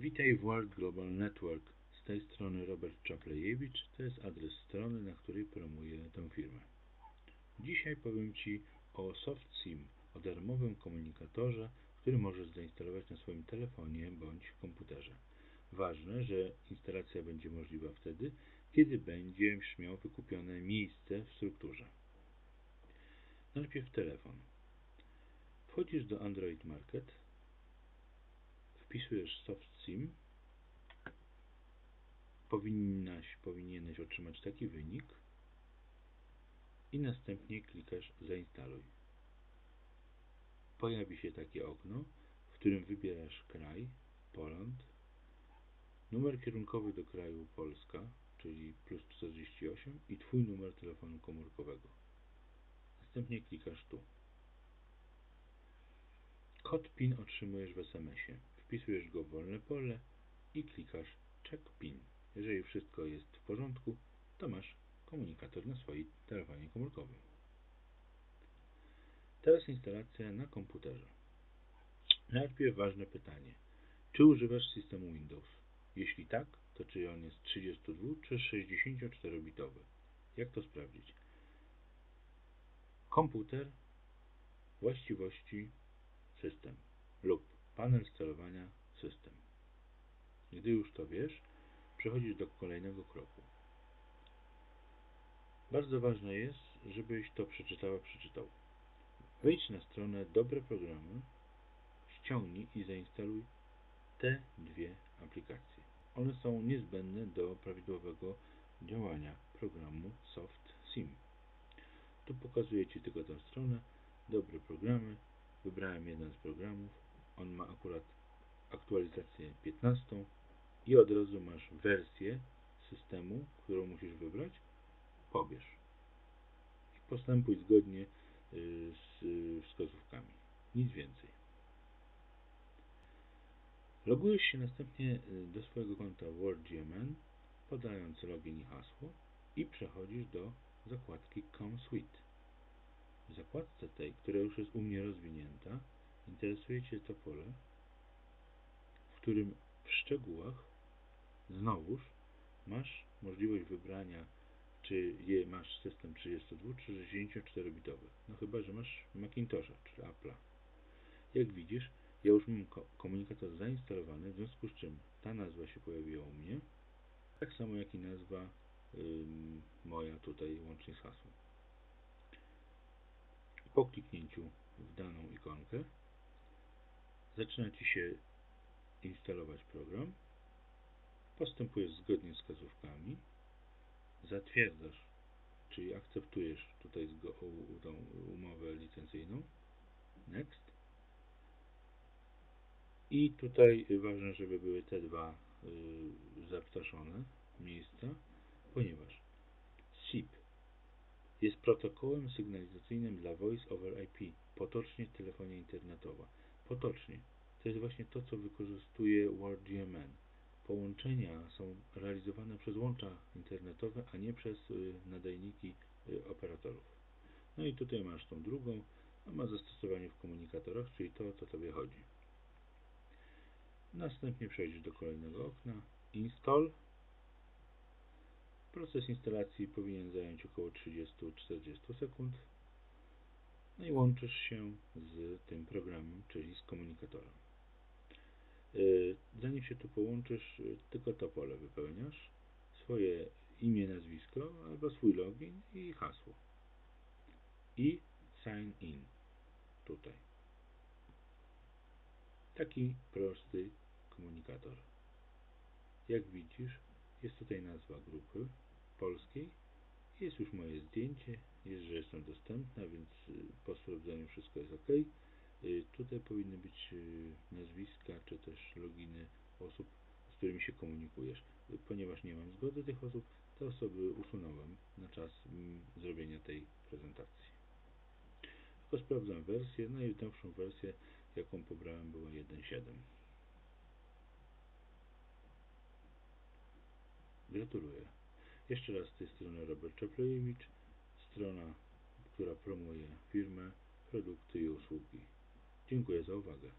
Witaj w World Global Network. Z tej strony Robert Czaplejewicz. To jest adres strony, na której promuję tę firmę. Dzisiaj powiem Ci o SoftSIM, o darmowym komunikatorze, który możesz zainstalować na swoim telefonie bądź komputerze. Ważne, że instalacja będzie możliwa wtedy, kiedy będziesz miał wykupione miejsce w strukturze. Najpierw telefon. Wchodzisz do Android Market, wpisujesz SoftSIM, powinnaś, powinieneś otrzymać taki wynik i następnie klikasz zainstaluj. Pojawi się takie okno, w którym wybierasz kraj, Poland, numer kierunkowy do kraju Polska, czyli plus 48 i Twój numer telefonu komórkowego. Następnie klikasz tu. Kod PIN otrzymujesz w SMS-ie. Wpisujesz go w wolne pole i klikasz Check PIN. Jeżeli wszystko jest w porządku, to masz komunikator na swoim telefonie komórkowym. Teraz instalacja na komputerze. Najpierw ważne pytanie. Czy używasz systemu Windows? Jeśli tak, to czy on jest 32 czy 64 bitowy? Jak to sprawdzić? Komputer, właściwości, system lub panel sterowania system. Gdy już to wiesz, przechodzisz do kolejnego kroku. Bardzo ważne jest, żebyś to przeczytała, przeczytał. Wejdź na stronę Dobre Programy, ściągnij i zainstaluj te dwie aplikacje. One są niezbędne do prawidłowego działania programu SoftSIM. Tu pokazuję Ci tylko tę stronę, dobre programy, wybrałem jeden z programów, on ma akurat aktualizację 15 i od razu masz wersję systemu, którą musisz wybrać, pobierz i postępuj zgodnie y, z wskazówkami. Nic więcej. Logujesz się następnie y, do swojego konta WordGMN, podając login i hasło i przechodzisz do zakładki ComSuite. W zakładce tej, która już jest u mnie rozwinięta, interesuje Cię to pole, w którym w szczegółach znowuż masz możliwość wybrania, czy je masz system 32 czy 64-bitowy. No chyba, że masz Macintosha czy Apple'a. Jak widzisz, ja już mam komunikator zainstalowany, w związku z czym ta nazwa się pojawiła u mnie, tak samo jak i nazwa moja tutaj łącznie z hasłem. Po kliknięciu w daną ikonkę zaczyna Ci się instalować program. Postępujesz zgodnie z wskazówkami. Zatwierdzasz, czyli akceptujesz tutaj tą umowę licencyjną. Next. I tutaj ważne, żeby były te dwa y, zaptaszone miejsca, ponieważ SIP jest protokołem sygnalizacyjnym dla Voice over IP, potocznie telefonia internetowa. Potocznie. To jest właśnie to, co wykorzystuje WordGMN. Połączenia są realizowane przez łącza internetowe, a nie przez y, nadajniki y, operatorów. No i tutaj masz tą drugą, a ma zastosowanie w komunikatorach, czyli to, o co Tobie chodzi. Następnie przejdziesz do kolejnego okna. Install Proces instalacji powinien zająć około 30-40 sekund. No i łączysz się z tym programem, czyli z komunikatorem. Y, zanim się tu połączysz, y, tylko to pole wypełniasz. Swoje imię, nazwisko albo swój login i hasło. I sign in. Tutaj. Taki prosty komunikator. Jak widzisz, jest tutaj nazwa grupy, polskiej. Jest już moje zdjęcie, jest, że jestem dostępna, więc y, po sprawdzeniu wszystko jest ok. Y, tutaj powinny być y, nazwiska, czy też loginy osób, z którymi się komunikujesz. Ponieważ nie mam zgody tych osób, te osoby usunąłem na czas mm, zrobienia tej prezentacji. Tylko sprawdzam wersję, no najnowszą wersję, jaką pobrałem, była 1.7. Gratuluję. Jeszcze raz z tej strony Robert Czaplejewicz, strona, która promuje firmę, produkty i usługi. Dziękuję za uwagę.